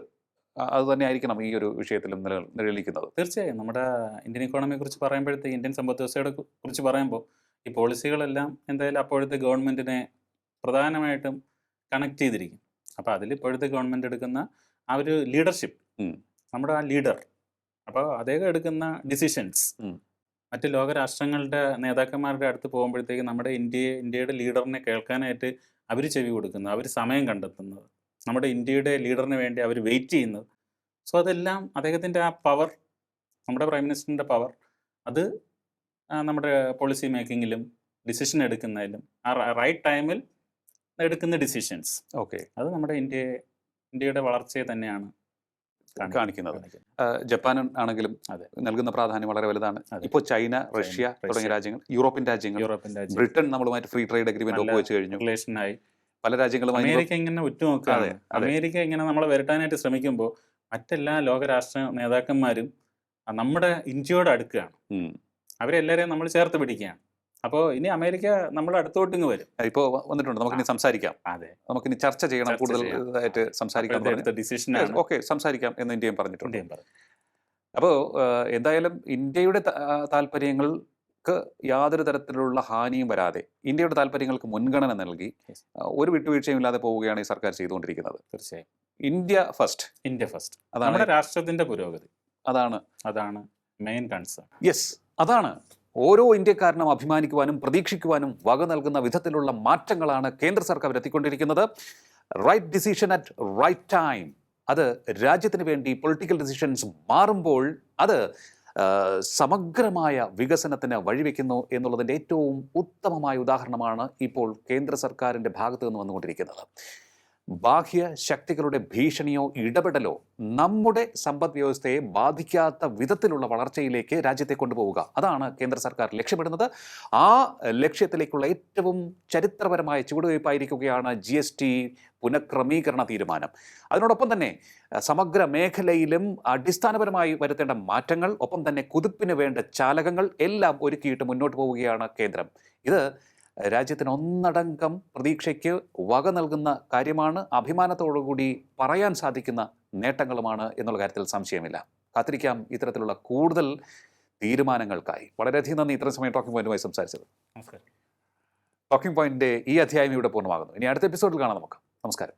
അത് തന്നെ ആയിരിക്കണം ഈ ഒരു വിഷയത്തിലും നിലനിൽക്കുന്നത്.
തീർച്ചയായും. നമ്മുടെ ഇന്ത്യൻ ഇക്കോണമിയെ കുറിച്ച് പറയുമ്പോഴത്തേക്ക് ഇന്ത്യൻ സമ്പദ് വ്യവസ്ഥയുടെ കുറിച്ച് പറയുമ്പോൾ ഈ പോളിസികളെല്ലാം എന്തായാലും അപ്പോഴത്തെ ഗവൺമെന്റിനെ പ്രധാനമായിട്ടും കണക്ട് ചെയ്തിരിക്കും. അപ്പോൾ അതിൽ ഇപ്പോഴത്തെ ഗവൺമെന്റ് എടുക്കുന്ന ആ ഒരു ലീഡർഷിപ്പ് നമ്മുടെ ആ ലീഡർ അപ്പോൾ അദ്ദേഹം എടുക്കുന്ന ഡിസിഷൻസ്. മറ്റ് ലോകരാഷ്ട്രങ്ങളുടെ നേതാക്കന്മാരുടെ അടുത്ത് പോകുമ്പോഴത്തേക്ക് നമ്മുടെ ഇന്ത്യയെ ഇന്ത്യയുടെ ലീഡറിനെ കേൾക്കാനായിട്ട് അവർ ചെവി കൊടുക്കുന്നത് അവർ സമയം കണ്ടെത്തുന്നത്. നമ്മുടെ ഇന്ത്യയുടെ ലീഡറിന് വേണ്ടി അവർ വെയിറ്റ് ചെയ്യുന്നത്. സോ അതെല്ലാം അദ്ദേഹത്തിന്റെ ആ പവർ നമ്മുടെ പ്രൈം മിനിസ്റ്ററിന്റെ പവർ അത് നമ്മുടെ പോളിസി മേക്കിങ്ങിലും ഡിസിഷൻ എടുക്കുന്നതിലും ആ റൈറ്റ് ടൈമിൽ എടുക്കുന്ന ഡിസിഷൻസ്
ഓക്കെ.
അത് നമ്മുടെ ഇന്ത്യ ഇന്ത്യയുടെ വളർച്ചയെ തന്നെയാണ് കാണിക്കുന്നത്.
ജപ്പാൻ ആണെങ്കിലും
അതെ.
നൽകുന്ന പ്രാധാന്യം വളരെ വലുതാണ്. ഇപ്പോൾ ചൈന റഷ്യ തുടങ്ങിയ രാജ്യങ്ങൾ യൂറോപ്യൻ രാജ്യങ്ങൾ
യൂറോപ്യൻ രാജ്യം
ബ്രിട്ടൻ നമ്മളുമായിട്ട് ഫ്രീ ട്രേഡ് അഗ്രിമെന്റ് ഒപ്പുവെച്ച് കഴിഞ്ഞു.
റിലേഷനായി
പല രാജ്യങ്ങളും
അമേരിക്ക ഇങ്ങനെ
ഉറ്റുനോക്കാതെ.
അമേരിക്ക ഇങ്ങനെ നമ്മളെ വരട്ടാനായിട്ട് ശ്രമിക്കുമ്പോൾ മറ്റെല്ലാ ലോകരാഷ്ട്ര നേതാക്കന്മാരും നമ്മുടെ ഇന്ത്യയോട് അടുക്കുകയാണ്. അവരെല്ലാവരെയും നമ്മൾ ചേർത്ത് പിടിക്കുകയാണ്. അപ്പോൾ ഇനി അമേരിക്ക നമ്മൾ അടുത്തോട്ട് ഇങ്ങ് വരും
ഇപ്പോൾ വന്നിട്ടുണ്ട്. നമുക്കിനി സംസാരിക്കാം.
അതെ.
നമുക്കിനി ചർച്ച ചെയ്യണം കൂടുതൽ
ആയിട്ട്
ഇതായിട്ട് സംസാരിക്കാം
ഡിസിഷൻ
ഓക്കെ സംസാരിക്കാം എന്ന് ഇന്ത്യയും പറഞ്ഞിട്ടുണ്ട്. അപ്പോൾ എന്തായാലും ഇന്ത്യയുടെ താല്പര്യങ്ങൾക്ക് യാതൊരു തരത്തിലുള്ള ഹാനിയും വരാതെ ഇന്ത്യയുടെ താല്പര്യങ്ങൾക്ക് മുൻഗണന നൽകി ഒരു വിട്ടുവീഴ്ചയും ഇല്ലാതെ പോവുകയാണ് ഈ സർക്കാർ ചെയ്തുകൊണ്ടിരിക്കുന്നത്.
തീർച്ചയായും.
ഇന്ത്യ ഫസ്റ്റ്
ഇന്ത്യ ഫസ്റ്റ്
അതാണ്
രാഷ്ട്രത്തിന്റെ പുരോഗതി.
അതാണ്.
അതാണ് മെയിൻ കൺസേൺ
യെസ് അതാണ് ഓരോ ഇന്ത്യക്കാരനും അഭിമാനിക്കുവാനും പ്രതീക്ഷിക്കുവാനും വക നൽകുന്ന വിധത്തിലുള്ള മാറ്റങ്ങളാണ് കേന്ദ്ര സർക്കാർ എത്തിക്കൊണ്ടിരിക്കുന്നത് right decision at right time അത് രാജ്യത്തിന് വേണ്ടി പൊളിറ്റിക്കൽ ഡിസിഷൻസ് മാറുമ്പോൾ അത് സമഗ്രമായ വികസനത്തിന് വഴിവെക്കുന്നു എന്നുള്ളതിന്റെ ഏറ്റവും ഉത്തമമായ ഉദാഹരണമാണ് ഇപ്പോൾ കേന്ദ്ര സർക്കാരിന്റെ ഭാഗത്തു നിന്ന് വന്നുകൊണ്ടിരിക്കുന്നത്. ബാഹ്യ ശക്തികളുടെ ഭീഷണിയോ ഇടപെടലോ നമ്മുടെ സമ്പദ് വ്യവസ്ഥയെ ബാധിക്കാത്ത വിധത്തിലുള്ള വളർച്ചയിലേക്ക് രാജ്യത്തെ കൊണ്ടുപോവുക. അതാണ് കേന്ദ്ര സർക്കാർ ലക്ഷ്യമിടുന്നത്. ആ ലക്ഷ്യത്തിലേക്കുള്ള ഏറ്റവും ചരിത്രപരമായ ചുവടുവയ്പ്പായിരിക്കുകയാണ് ജി എസ് ടി പുനഃക്രമീകരണ തീരുമാനം. അതിനോടൊപ്പം തന്നെ സമഗ്ര മേഖലയിലും അടിസ്ഥാനപരമായി വരുത്തേണ്ട മാറ്റങ്ങൾ ഒപ്പം തന്നെ കുതിപ്പിന് വേണ്ട ചാലകങ്ങൾ എല്ലാം ഒരുക്കിയിട്ട് മുന്നോട്ട് പോവുകയാണ് കേന്ദ്രം. ഇത് രാജ്യത്തിന് ഒന്നടങ്കം പ്രതീക്ഷയ്ക്ക് വക നൽകുന്ന കാര്യമാണ് അഭിമാനത്തോടുകൂടി പറയാൻ സാധിക്കുന്ന നേട്ടങ്ങളുമാണ് എന്നുള്ള കാര്യത്തിൽ സംശയമില്ല. കാത്തിരിക്കാം ഇത്തരത്തിലുള്ള കൂടുതൽ തീരുമാനങ്ങൾക്കായി. വളരെയധികം നന്ദി ഇത്രയും സമയം ടോക്കിംഗ് പോയിന്റുമായി സംസാരിച്ചത്
നമസ്കാരം.
ടോക്കിംഗ് പോയിന്റിന്റെ ഈ അധ്യായം ഇവിടെ പൂർണമാകുന്നു. ഇനി അടുത്ത എപ്പിസോഡിൽ കാണാം നമുക്ക്. നമസ്കാരം.